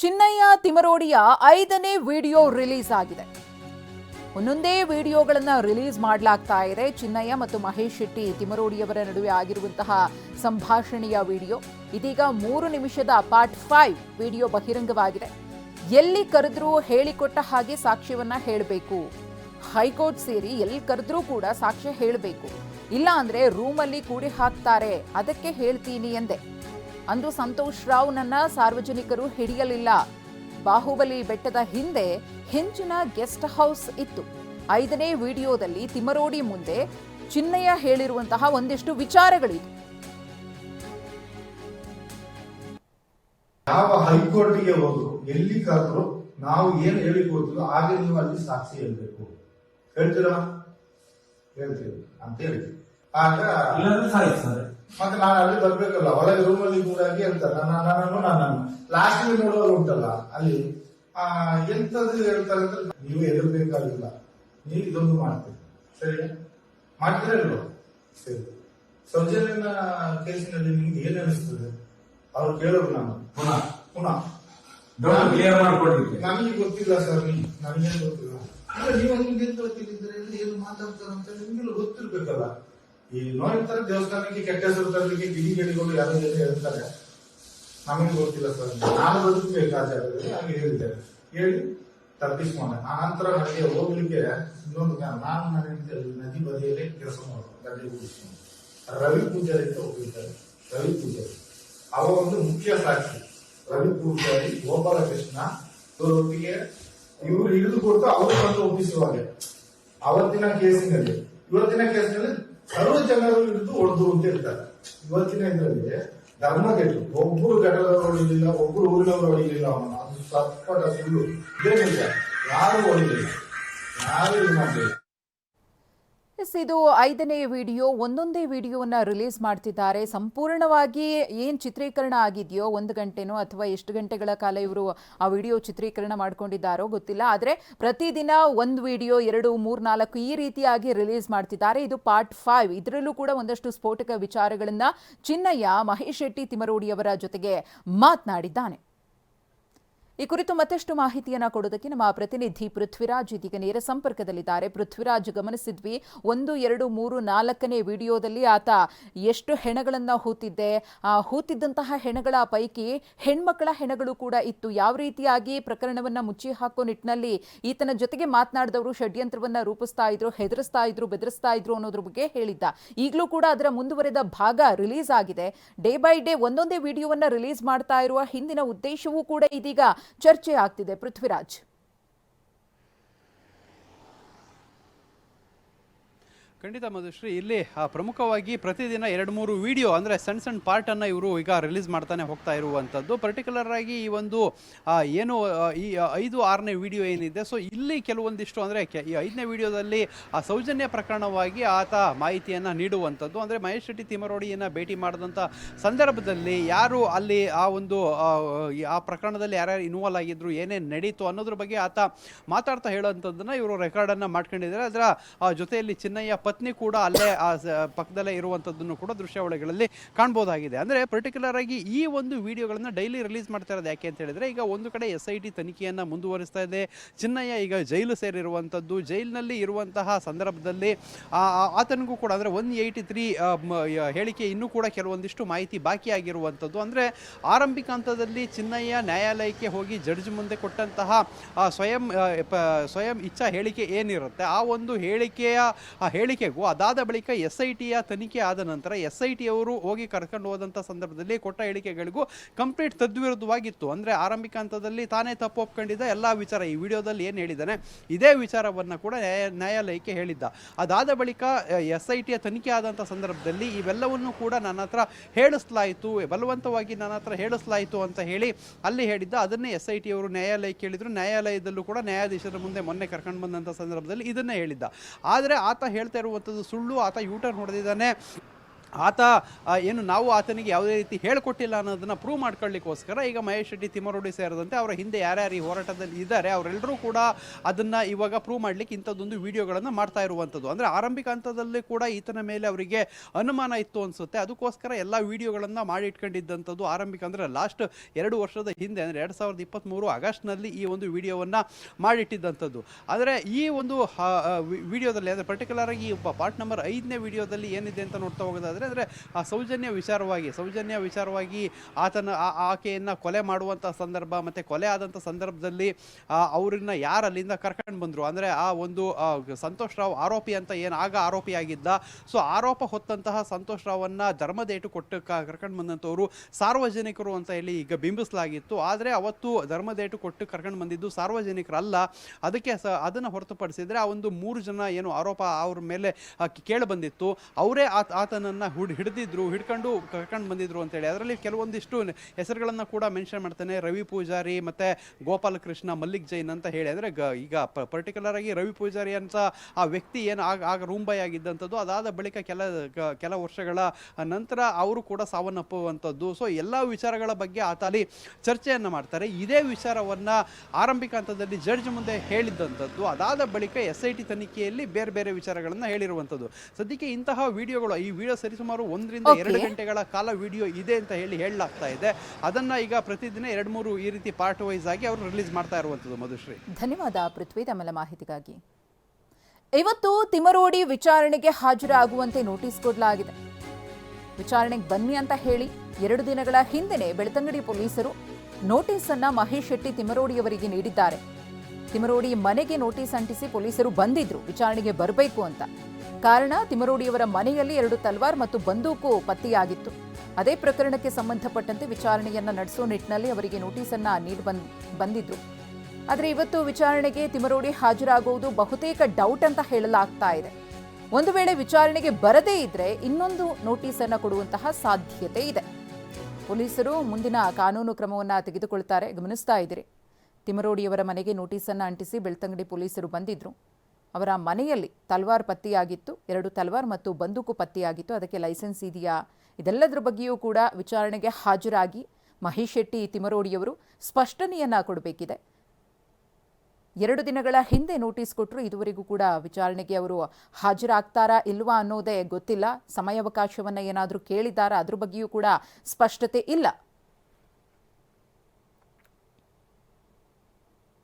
ಚಿನ್ನಯ್ಯ ತಿಮರೋಡಿಯ ಐದನೇ video release ಆಗಿದೆ. ಒಂದೊಂದೇ ವಿಡಿಯೋಗಳನ್ನು ರಿಲೀಸ್ ಮಾಡಲಾಗ್ತಾ ಇದೆ. ಚಿನ್ನಯ್ಯ ಮತ್ತು ಮಹೇಶ್ ಶೆಟ್ಟಿ ತಿಮರೋಡಿಯವರ ನಡುವೆ ಆಗಿರುವಂತಹ ಸಂಭಾಷಣೆಯ ವಿಡಿಯೋ. ಇದೀಗ ಮೂರು ನಿಮಿಷದ ಪಾರ್ಟ್ ಫೈವ್ ವಿಡಿಯೋ ಬಹಿರಂಗವಾಗಿದೆ. ಎಲ್ಲಿ ಕರೆದ್ರೂ ಹೇಳಿಕೊಟ್ಟ ಹಾಗೆ ಸಾಕ್ಷ್ಯವನ್ನ ಹೇಳಬೇಕು. ಹೈಕೋರ್ಟ್ ಸೇರಿ ಎಲ್ಲಿ ಕರೆದ್ರೂ ಕೂಡ ಸಾಕ್ಷ್ಯ ಹೇಳಬೇಕು. ಇಲ್ಲ ಅಂದ್ರೆ ರೂಮಲ್ಲಿ ಕೂಡಿ ಹಾಕ್ತಾರೆ. ಅದಕ್ಕೆ ಹೇಳ್ತೀನಿ ಎಂದೆ. ಅಂದು ಸಂತೋಷ್ ರಾವ್ನನ್ನ ಸಾರ್ವಜನಿಕರು ಹಿಡಿಯಲಿಲ್ಲ. ಬಾಹುಬಲಿ ಬೆಟ್ಟದ ಹಿಂದೆ ಹೆಂಚಿನ ಗೆಸ್ಟ್ ಹೌಸ್ ಇತ್ತು. ಐದನೇ ವಿಡಿಯೋದಲ್ಲಿ ತಿಮರೋಡಿ ಮುಂದೆ ಚಿನ್ನಯ್ಯ ಹೇಳಿರುವಂತಹ ಒಂದಿಷ್ಟು ವಿಚಾರಗಳಿವೆ. ಯಾವ ಹೈಕೋರ್ಟ್ಗೆ ಹೋದ್ರು ಎಲ್ಲಿ ಕರೆದ್ರು ನಾವು ಏನು ಹೇಳಿಕೊಡ್ತೀವೋ ಹಾಗೆ ನೀವು ಅಲ್ಲಿ ಸಾಕ್ಷಿ ಹೇಳ್ಬೇಕು. ಹೇಳ್ತೀರಾ? ಹೇಳ್ತೀವಿ. ಅಂತ ಹೇಳಿ. ಆಗ ಇಲ್ಲಾಂದ್ರೆ ಸಾಯಿಸ್ತಾರೆ. ಮತ್ತೆ ನಾನು ಅಲ್ಲಿ ಬರ್ಬೇಕಲ್ಲ ಒಳಗೆ ರೂಮಲ್ಲಿ ಕೂಡಾಗಿ ಹೇಳ್ತಾರೆ ನಾನು ನಾನು ನಾನು ಲಾಸ್ಟ್ ನೋಡೋರು ಉಂಟಲ್ಲ ಅಲ್ಲಿ ಆ ಎಂತದ್ದು ಹೇಳ್ತಾರೆ ಅಂತ ನೀವು ಎದುರ್ಬೇಕಾಗಿಲ್ಲ ನೀವು ಇದೊಂದು ಮಾಡ್ತೀರಿ. ಸರಿ ಮಾಡ್ತೀರಾ ಇಲ್ವಾ? ಸರಿ. ಸೌಜನ್ಯನ ಕೇಸಿನಲ್ಲಿ ನಿಮ್ಗೆ ಏನ್ ಅನಿಸ್ತದೆ? ಅವ್ರು ಕೇಳೋರು ನಾನು. ಪುನಃ ಪುನಃ. ಡೌಟ್ ಕ್ಲಿಯರ್ ನನಗೆ ಗೊತ್ತಿಲ್ಲ ಸರ್ ನನಗೇನು ಗೊತ್ತಿಲ್ಲ. ಅಂದ್ರೆ ನೀವು ನಿಮ್ಗೆ ಎಂತ ಗೊತ್ತಿದ್ರೆ ಏನು ಮಾತಾಡ್ತಾರಂತ ಅಂತ ನಿಮ್ಗೆಲ್ಲ ಗೊತ್ತಿರ್ಬೇಕಲ್ಲ. ಈ ನೋಡಿರ್ತಾರೆ ದೇವಸ್ಥಾನಕ್ಕೆ, ಕೆಟ್ಟ ಹೆಸರು ತರಲಿಕ್ಕೆ ಗಿಡಿ ಗಿಡಿಗಳು ಯಾರು ಜೊತೆ ಹೇಳ್ತಾರೆ? ನಮಗೆ ಗೊತ್ತಿಲ್ಲ ಸರ್. ನಾನು ಬದುಕಬೇಕು ಆಚಾರದಲ್ಲಿ ಹಾಗೆ ಹೇಳಿದ್ದಾರೆ. ಹೇಳಿ ತಪ್ಪಿಸ್ಕೊಂಡೆ ಆ ನಂತರ ನನಗೆ ಹೋಗ್ಲಿಕ್ಕೆ ಇನ್ನೊಂದು. ನಾನು ನನ್ನ ನದಿ ಬದಿಯಲ್ಲಿ ಕೆಲಸ ಮಾಡೋದು ಗಡ್ಡೆ ಕೂಡಿಸ್ಕೊಂಡು ರವಿ ಪೂಜಾರಿ ಅಂತ ಹೋಗಿದ್ದಾರೆ ರವಿ ಪೂಜಾರಿ. ಅವ ಒಂದು ಮುಖ್ಯ ಸಾಕ್ಷಿ. ರವಿ ಪೂಜಾರಿ, ಗೋಪಾಲಕೃಷ್ಣ, ಇವರೊಟ್ಟಿಗೆ ಇವರು ಹಿಡಿದು ಕೊಟ್ಟು ಅವರು ಬಂದು ಒಪ್ಪಿಸುವಾಗ. ಅವತ್ತಿನ ಕೇಸಿನಲ್ಲಿ, ಇವತ್ತಿನ ಕೇಸಿನಲ್ಲಿ ಸರ್ವ ಜನರು ಹಿಡಿದು ಹೊಡೆದು ಅಂತ ಹೇಳ್ತಾರೆ. ಇವತ್ತಿನ ಇದರಲ್ಲಿ ಧರ್ಮ ಕೆಟ್ಟು ಒಬ್ಬರು ಘಟಕದವರು ಹೊಡಿಲಿಲ್ಲ ಒಬ್ಬರು ಊರಿನವರು ಹೊಡಿಲಿಲ್ಲ ಅವನು. ಅದು ಸತ್ಪಟ ಸುಳ್ಳು. ಇದೇನಿಲ್ಲ ಯಾರು ಹೊಡಿಲಿಲ್ಲ ಯಾರು ಇದು ಮಾಡಲಿಲ್ಲ. ಎಸ್, ಇದು ಐದನೇ ವಿಡಿಯೋ, ಒಂದೊಂದೇ ವಿಡಿಯೋವನ್ನ ರಿಲೀಸ್ ಮಾಡ್ತಿದ್ದಾರೆ. ಸಂಪೂರ್ಣವಾಗಿ ಏನು ಚಿತ್ರೀಕರಣ ಆಗಿದೆಯೋ, ಒಂದು ಗಂಟೆನೋ ಅಥವಾ ಎಷ್ಟು ಗಂಟೆಗಳ ಕಾಲ ಇವರು ಆ ವಿಡಿಯೋ ಚಿತ್ರೀಕರಣ ಮಾಡ್ಕೊಂಡಿದ್ದಾರೋ ಗೊತ್ತಿಲ್ಲ. ಆದರೆ ಪ್ರತಿದಿನ ಒಂದು ವಿಡಿಯೋ, ಎರಡು, ಮೂರು, ನಾಲ್ಕು ಈ ರೀತಿಯಾಗಿ ರಿಲೀಸ್ ಮಾಡ್ತಿದ್ದಾರೆ. ಇದು ಪಾರ್ಟ್ ಫೈವ್. ಇದರಲ್ಲೂ ಕೂಡ ಒಂದಷ್ಟು ಸ್ಫೋಟಕ ವಿಚಾರಗಳನ್ನು ಚಿನ್ನಯ್ಯ, ಮಹೇಶ್ ಶೆಟ್ಟಿ ತಿಮರೋಡಿಯವರ ಜೊತೆಗೆ ಮಾತನಾಡಿದ್ದಾನೆ. ಈ ಕುರಿತು ಮತ್ತಷ್ಟು ಮಾಹಿತಿಯನ್ನು ಕೊಡೋದಕ್ಕೆ ನಮ್ಮ ಪ್ರತಿನಿಧಿ ಪೃಥ್ವಿರಾಜ್ ಇದೀಗ ನೇರ ಸಂಪರ್ಕದಲ್ಲಿದ್ದಾರೆ. ಪೃಥ್ವಿರಾಜ್ ಗಮನಿಸಿದ್ವಿ, ಒಂದು, ಎರಡು, ಮೂರು, ನಾಲ್ಕನೇ ವಿಡಿಯೋದಲ್ಲಿ ಆತ ಎಷ್ಟು ಹೆಣಗಳನ್ನು ಹೂತಿದ್ದೆ, ಆ ಹೂತಿದ್ದಂತಹ ಹೆಣಗಳ ಪೈಕಿ ಹೆಣ್ಮಕ್ಕಳ ಹೆಣಗಳು ಕೂಡ ಇತ್ತು. ಯಾವ ರೀತಿಯಾಗಿ ಪ್ರಕರಣವನ್ನ ಮುಚ್ಚಿ ಹಾಕೋ ನಿಟ್ಟಿನಲ್ಲಿ ಈತನ ಜೊತೆಗೆ ಮಾತನಾಡಿದವರು ಷಡ್ಯಂತ್ರವನ್ನ ರೂಪಿಸ್ತಾ ಇದ್ರು, ಹೆದರಿಸ್ತಾ ಇದ್ರು, ಬೆದರಿಸ್ತಾ ಇದ್ರು ಅನ್ನೋದ್ರ ಬಗ್ಗೆ ಹೇಳಿದ್ದ. ಈಗಲೂ ಕೂಡ ಅದರ ಮುಂದುವರೆದ ಭಾಗ ರಿಲೀಸ್ ಆಗಿದೆ. ಡೇ ಬೈ ಡೇ ಒಂದೊಂದೇ ವಿಡಿಯೋವನ್ನ ರಿಲೀಸ್ ಮಾಡ್ತಾ ಇರುವ ಹಿಂದಿನ ಉದ್ದೇಶವೂ ಕೂಡ ಇದೀಗ ಚರ್ಚೆ ಆಗ್ತಿದೆ ಪೃಥ್ವಿರಾಜ್ ಖಂಡಿತ ಮಧುಶ್ರೀ ಇಲ್ಲಿ ಪ್ರಮುಖವಾಗಿ ಪ್ರತಿದಿನ ಎರಡು ಮೂರು ವಿಡಿಯೋ ಅಂದರೆ ಸಣ್ಣ ಸಣ್ಣ ಪಾರ್ಟನ್ನು ಇವರು ಈಗ ರಿಲೀಸ್ ಮಾಡ್ತಾನೆ ಹೋಗ್ತಾ ಇರುವಂಥದ್ದು. ಪರ್ಟಿಕ್ಯುಲರ್ ಆಗಿ ಈ ಒಂದು ಏನು ಈ ಐದು ಆರನೇ ವಿಡಿಯೋ ಏನಿದೆ ಸೊ ಇಲ್ಲಿ ಕೆಲವೊಂದಿಷ್ಟು ಅಂದರೆ ಈ ಐದನೇ ವಿಡಿಯೋದಲ್ಲಿ ಆ ಸೌಜನ್ಯ ಪ್ರಕರಣವಾಗಿ ಆತ ಮಾಹಿತಿಯನ್ನು ನೀಡುವಂಥದ್ದು. ಅಂದರೆ ಮಹೇಶ್ ಶೆಟ್ಟಿ ತಿಮರೋಡಿಯನ್ನು ಭೇಟಿ ಮಾಡಿದಂಥ ಸಂದರ್ಭದಲ್ಲಿ ಯಾರು ಅಲ್ಲಿ ಆ ಒಂದು ಆ, ಪ್ರಕರಣದಲ್ಲಿ ಯಾರ್ಯಾರು ಇನ್ವಾಲ್ವ್ ಆಗಿದ್ರು ಏನೇನು ನಡೀತು ಅನ್ನೋದ್ರ ಬಗ್ಗೆ ಆತ ಮಾತಾಡ್ತಾ ಹೇಳೋಂಥದ್ದನ್ನು ಇವರು ರೆಕಾರ್ಡನ್ನು ಮಾಡ್ಕೊಂಡಿದ್ದಾರೆ. ಅದರ ಜೊತೆಯಲ್ಲಿ ಚಿನ್ನಯ್ಯ ಪತ್ನಿ ಕೂಡ ಅಲ್ಲೇ, ಆ ಪಕ್ಕದಲ್ಲೇ ಇರುವಂಥದ್ದನ್ನು ಕೂಡ ದೃಶ್ಯಾವಳಿಗಳಲ್ಲಿ ಕಾಣ್ಬೋದಾಗಿದೆ. ಅಂದರೆ ಪರ್ಟಿಕ್ಯುಲರ್ ಆಗಿ ಈ ಒಂದು ವಿಡಿಯೋಗಳನ್ನು ಡೈಲಿ ರಿಲೀಸ್ ಮಾಡ್ತಾ ಇರೋದು ಯಾಕೆ ಅಂತ ಹೇಳಿದ್ರೆ, ಈಗ ಒಂದು ಕಡೆ ಎಸ್ ಐ ಟಿ ತನಿಖೆಯನ್ನು ಮುಂದುವರಿಸ್ತಾ ಇದೆ. ಚಿನ್ನಯ್ಯ ಈಗ ಜೈಲು ಸೇರಿರುವಂಥದ್ದು ಜೈಲಿನಲ್ಲಿ ಇರುವಂತಹ ಸಂದರ್ಭದಲ್ಲಿ ಆತನಿಗೂ ಕೂಡ ಅಂದರೆ ಒನ್ ಏಯ್ಟಿ ತ್ರೀ ಹೇಳಿಕೆ ಇನ್ನೂ ಕೂಡ ಕೆಲವೊಂದಿಷ್ಟು ಮಾಹಿತಿ ಬಾಕಿ ಆಗಿರುವಂಥದ್ದು ಅಂದರೆ ಆರಂಭಿಕ ಹಂತದಲ್ಲಿ ಚಿನ್ನಯ್ಯ ನ್ಯಾಯಾಲಯಕ್ಕೆ ಹೋಗಿ ಜಡ್ಜ್ ಮುಂದೆ ಕೊಟ್ಟಂತಹ ಸ್ವಯಂ ಸ್ವಯಂ ಇಚ್ಛಾ ಹೇಳಿಕೆ ಏನಿರುತ್ತೆ? ಆ ಒಂದು ಹೇಳಿಕೆಯ, ಆ ಹೇಳಿಕೆಗೂ ಅದಾದ ಬಳಿಕ ಎಸ್ ಐ ಟಿಯ ತನಿಖೆ ಆದ ನಂತರ ಎಸ್ ಐ ಟಿಯವರು ಹೋಗಿ ಕರ್ಕೊಂಡು ಹೋದಂಥ ಸಂದರ್ಭದಲ್ಲಿ ಕೊಟ್ಟ ಹೇಳಿಕೆಗಳಿಗೂ ಕಂಪ್ಲೀಟ್ ತದ್ವಿರುದ್ಧವಾಗಿತ್ತು. ಅಂದರೆ ಆರಂಭಿಕ ಹಂತದಲ್ಲಿ ತಾನೇ ತಪ್ಪು ಒಪ್ಕೊಂಡಿದ್ದ ಎಲ್ಲ ವಿಚಾರ ಈ ವಿಡಿಯೋದಲ್ಲಿ ಏನು ಹೇಳಿದ್ದಾನೆ, ಇದೇ ವಿಚಾರವನ್ನು ಕೂಡ ನ್ಯಾಯ ನ್ಯಾಯಾಲಯಕ್ಕೆ ಹೇಳಿದ್ದ. ಅದಾದ ಬಳಿಕ ಎಸ್ ಐ ಟಿಯ ತನಿಖೆ ಆದಂಥ ಸಂದರ್ಭದಲ್ಲಿ ಇವೆಲ್ಲವನ್ನು ಕೂಡ ನನ್ನ ಹತ್ರ ಹೇಳಿಸ್ಲಾಯಿತು, ಬಲವಂತವಾಗಿ ನನ್ನ ಹತ್ರ ಹೇಳಿಸ್ಲಾಯಿತು ಅಂತ ಹೇಳಿ ಅಲ್ಲಿ ಹೇಳಿದ್ದ. ಅದನ್ನೇ ಎಸ್ ಐ ಟಿಯವರು ನ್ಯಾಯಾಲಯಕ್ಕೆ ಹೇಳಿದರು. ನ್ಯಾಯಾಲಯದಲ್ಲೂ ಕೂಡ ನ್ಯಾಯಾಧೀಶರ ಮುಂದೆ ಮೊನ್ನೆ ಕರ್ಕೊಂಡು ಬಂದಂಥ ಸಂದರ್ಭದಲ್ಲಿ ಇದನ್ನೇ ಹೇಳಿದ್ದ. ಆದರೆ ಆತ ಹೇಳ್ತಾ ಇರುವಂಥದ್ದು ಸುಳ್ಳು. ಆತ ಯೂಟರ್ನ್ ಹೊಡೆದಿದ್ದಾನೆ. ಆತ ಏನು ನಾವು ಆತನಿಗೆ ಯಾವುದೇ ರೀತಿ ಹೇಳಿಕೊಟ್ಟಿಲ್ಲ ಅನ್ನೋದನ್ನು ಪ್ರೂವ್ ಮಾಡ್ಕೊಳ್ಳಿಕ್ಕೋಸ್ಕರ ಈಗ ಮಹೇಶ್ ಶೆಟ್ಟಿ ತಿಮ್ಮರೋಡಿ ಸೇರಿದಂತೆ ಅವರ ಹಿಂದೆ ಯಾರ್ಯಾರು ಈ ಹೋರಾಟದಲ್ಲಿ ಇದ್ದಾರೆ, ಅವರೆಲ್ಲರೂ ಕೂಡ ಅದನ್ನು ಇವಾಗ ಪ್ರೂವ್ ಮಾಡ್ಲಿಕ್ಕೆ ಇಂಥದ್ದೊಂದು ವಿಡಿಯೋಗಳನ್ನು ಮಾಡ್ತಾ ಇರುವಂಥದ್ದು. ಅಂದರೆ ಆರಂಭಿಕ ಹಂತದಲ್ಲಿ ಕೂಡ ಈತನ ಮೇಲೆ ಅವರಿಗೆ ಅನುಮಾನ ಇತ್ತು ಅನಿಸುತ್ತೆ. ಅದಕ್ಕೋಸ್ಕರ ಎಲ್ಲ ವಿಡಿಯೋಗಳನ್ನು ಮಾಡಿ ಇಟ್ಕೊಂಡಿದ್ದಂಥದ್ದು ಆರಂಭಿಕ, ಅಂದ್ರೆ ಲಾಸ್ಟ್ ಎರಡು ವರ್ಷದ ಹಿಂದೆ, ಅಂದರೆ ಎರಡು ಸಾವಿರದ ಇಪ್ಪತ್ತ್ಮೂರು ಆಗಸ್ಟ್ನಲ್ಲಿ ಈ ಒಂದು ವಿಡಿಯೋವನ್ನು ಮಾಡಿಟ್ಟಿದ್ದಂಥದ್ದು. ಆದರೆ ಈ ಒಂದು ವಿಡಿಯೋದಲ್ಲಿ, ಅಂದರೆ ಪರ್ಟಿಕ್ಯುಲರ್ ಆಗಿ ಪಾರ್ಟ್ ನಂಬರ್ ಐದನೇ ವಿಡಿಯೋದಲ್ಲಿ ಏನಿದೆ ಅಂತ ನೋಡ್ತಾ ಹೋಗೋದಾದ್ರೆ ಅಂದರೆ ಆ ಸೌಜನ್ಯ ವಿಚಾರವಾಗಿ ಸೌಜನ್ಯ ವಿಚಾರವಾಗಿ ಆತನ ಆಕೆಯನ್ನು ಕೊಲೆ ಮಾಡುವಂಥ ಸಂದರ್ಭ ಮತ್ತು ಕೊಲೆ ಆದಂಥ ಸಂದರ್ಭದಲ್ಲಿ ಅವ್ರನ್ನ ಯಾರು ಅಲ್ಲಿಂದ ಕರ್ಕೊಂಡು ಬಂದರು? ಅಂದರೆ ಆ ಒಂದು ಸಂತೋಷ್ ರಾವ್ ಆರೋಪಿ ಅಂತ ಏನು ಆಗ ಆರೋಪಿಯಾಗಿದ್ದ ಸೊ ಆರೋಪ ಹೊತ್ತಂತಹ ಸಂತೋಷ್ ರಾವನ್ನು ಧರ್ಮದೇಟು ಕೊಟ್ಟು ಕರ್ಕೊಂಡು ಬಂದಂಥವರು ಸಾರ್ವಜನಿಕರು ಅಂತ ಹೇಳಿ ಈಗ ಬಿಂಬಿಸಲಾಗಿತ್ತು. ಆದರೆ ಅವತ್ತು ಧರ್ಮದೇಟು ಕೊಟ್ಟು ಕರ್ಕೊಂಡು ಬಂದಿದ್ದು ಸಾರ್ವಜನಿಕರಲ್ಲ. ಅದಕ್ಕೆ ಸ, ಅದನ್ನು ಹೊರತುಪಡಿಸಿದ್ರೆ ಆ ಒಂದು ಮೂರು ಜನ ಏನು ಆರೋಪ ಅವ್ರ ಮೇಲೆ ಕೇಳಿ ಬಂದಿತ್ತು. ಅವರೇ ಆತ, ಆತನನ್ನು ಹುಡ್, ಹಿಡಿದಿದ್ರು, ಹಿಡ್ಕೊಂಡು ಕರ್ಕೊಂಡು ಬಂದಿದ್ರು ಅಂತೇಳಿ. ಅದರಲ್ಲಿ ಕೆಲವೊಂದಿಷ್ಟು ಹೆಸರುಗಳನ್ನು ಕೂಡ ಮೆನ್ಷನ್ ಮಾಡ್ತಾನೆ. ರವಿ ಪೂಜಾರಿ ಮತ್ತು ಗೋಪಾಲಕೃಷ್ಣ ಮಲ್ಲಿಕ್ ಜೈನ್ ಅಂತ ಹೇಳಿ. ಅಂದರೆ ಗ, ಈಗ ಪರ್ಟಿಕ್ಯುಲರ್ ಆಗಿ ರವಿ ಪೂಜಾರಿ ಅಂತ ಆ ವ್ಯಕ್ತಿ ಏನು ಆಗ ಆಗ ರೂಂಬೈ ಆಗಿದ್ದಂಥದ್ದು, ಅದಾದ ಬಳಿಕ ಕೆಲ ಕೆಲ ವರ್ಷಗಳ ನಂತರ ಅವರು ಕೂಡ ಸಾವನ್ನಪ್ಪುವಂಥದ್ದು. ಸೊ, ಎಲ್ಲ ವಿಚಾರಗಳ ಬಗ್ಗೆ ಆತ ಅಲ್ಲಿ ಚರ್ಚೆಯನ್ನು ಮಾಡ್ತಾರೆ. ಇದೇ ವಿಚಾರವನ್ನು ಆರಂಭಿಕ ಹಂತದಲ್ಲಿ ಜಡ್ಜ್ ಮುಂದೆ ಹೇಳಿದ್ದಂಥದ್ದು ಅದಾದ ಬಳಿಕ ಎಸ್ ಐ ಟಿ ತನಿಖೆಯಲ್ಲಿ ಬೇರೆ ಬೇರೆ ವಿಚಾರಗಳನ್ನು ಹೇಳಿರುವಂಥದ್ದು. ಸದ್ಯಕ್ಕೆ ಇಂತಹ ವಿಡಿಯೋಗಳು, ಈ ವಿಡಿಯೋ ಸರಿಸುಮಾರು ಒಂದರಿಂದ. ಎರಡು ಗಂಟೆಗಳ ಕಾಲ ವಿಡಿಯೋ ಇದೆ ಅಂತ ಹೇಳಿ ಹೇಳಲಾಗ್ತಾ ಇದೆ. ಅದನ್ನ ಈಗ ಪ್ರತಿದಿನ ಎರಡು ಮೂರು ಈ ರೀತಿ ಪಾರ್ಟ್ ವೈಸ್ ಆಗಿ ಅವರು ರಿಲೀಸ್ ಮಾಡ್ತಾ ಇರುವಂತದ್ದು ಮಧುಶ್ರೀ. ಧನ್ಯವಾದ ಪೃಥ್ವಿ ತಮ್ಮ ಮಾಹಿತಿಗಾಗಿ. ಇವತ್ತು ತಿಮರೋಡಿ ವಿಚಾರಣೆಗೆ ಹಾಜರಾಗುವಂತೆ ನೋಟಿಸ್ ಕೊಡಲಾಗಿದೆ. ವಿಚಾರಣೆಗೆ ಬನ್ನಿ ಅಂತ ಹೇಳಿ ಎರಡು ದಿನಗಳ ಹಿಂದೆನೆ ಬೆಳ್ತಂಗಡಿ ಪೊಲೀಸರು ನೋಟಿಸ್ ಅನ್ನ ಮಹೇಶ್ ಶೆಟ್ಟಿ ತಿಮರೋಡಿಯವರಿಗೆ ನೀಡಿದ್ದಾರೆ. ತಿಮರೋಡಿ ಮನೆಗೆ ನೋಟಿಸ್ ಅಂಟಿಸಿ ಪೊಲೀಸರು ಬಂದಿದ್ರು. ವಿಚಾರಣೆಗೆ ಬರಬೇಕು ಅಂತ. ಕಾರಣ, ತಿಮರೋಡಿಯವರ ಮನೆಯಲ್ಲಿ ಎರಡು ತಲ್ವಾರ್ ಮತ್ತು ಬಂದೂಕು ಪತ್ತೆಯಾಗಿತ್ತು. ಅದೇ ಪ್ರಕರಣಕ್ಕೆ ಸಂಬಂಧಪಟ್ಟಂತೆ ವಿಚಾರಣೆಯನ್ನ ನಡೆಸೋ ನಿಟ್ಟಿನಲ್ಲಿ ಅವರಿಗೆ ನೋಟಿಸ್ ಅನ್ನ ನೀಡಿ ಬಂದ್, ಬಂದಿದ್ರು. ಆದರೆ ಇವತ್ತು ವಿಚಾರಣೆಗೆ ತಿಮರೋಡಿ ಹಾಜರಾಗುವುದು ಬಹುತೇಕ ಡೌಟ್ ಅಂತ ಹೇಳಲಾಗ್ತಾ ಇದೆ. ಒಂದು ವೇಳೆ ವಿಚಾರಣೆಗೆ ಬರದೇ ಇದ್ರೆ ಇನ್ನೊಂದು ನೋಟಿಸ್ ಅನ್ನ ಕೊಡುವಂತಹ ಸಾಧ್ಯತೆ ಇದೆ. ಪೊಲೀಸರು ಮುಂದಿನ ಕಾನೂನು ಕ್ರಮವನ್ನು ತೆಗೆದುಕೊಳ್ತಾರೆ. ಗಮನಿಸ್ತಾ ಇದ್ದೀರಿ. ತಿಮರೋಡಿಯವರ ಮನೆಗೆ ನೋಟಿಸನ್ನು ಅಂಟಿಸಿ ಬೆಳ್ತಂಗಡಿ ಪೊಲೀಸರು ಬಂದಿದ್ರು. ಅವರ ಮನೆಯಲ್ಲಿ ತಲ್ವಾರ್ ಪತ್ತೆಯಾಗಿತ್ತು, ಎರಡು ತಲ್ವಾರ್ ಮತ್ತು ಬಂದೂಕು ಪತ್ತೆಯಾಗಿತ್ತು. ಅದಕ್ಕೆ ಲೈಸೆನ್ಸ್ ಇದೆಯಾ? ಇದೆಲ್ಲದರ ಬಗ್ಗೆಯೂ ಕೂಡ ವಿಚಾರಣೆಗೆ ಹಾಜರಾಗಿ ಮಹೇಶ್ ಶೆಟ್ಟಿ ತಿಮರೋಡಿಯವರು ಸ್ಪಷ್ಟನೆಯನ್ನು ಕೊಡಬೇಕಿದೆ. ಎರಡು ದಿನಗಳ ಹಿಂದೆ ನೋಟಿಸ್ ಕೊಟ್ಟರು ಇದುವರೆಗೂ ಕೂಡ ವಿಚಾರಣೆಗೆ ಅವರು ಹಾಜರಾಗ್ತಾರಾ ಇಲ್ವಾ ಅನ್ನೋದೇ ಗೊತ್ತಿಲ್ಲ. ಸಮಯಾವಕಾಶವನ್ನು ಏನಾದರೂ ಕೇಳಿದ್ದಾರಾ? ಅದ್ರ ಬಗ್ಗೆಯೂ ಕೂಡ ಸ್ಪಷ್ಟತೆ ಇಲ್ಲ.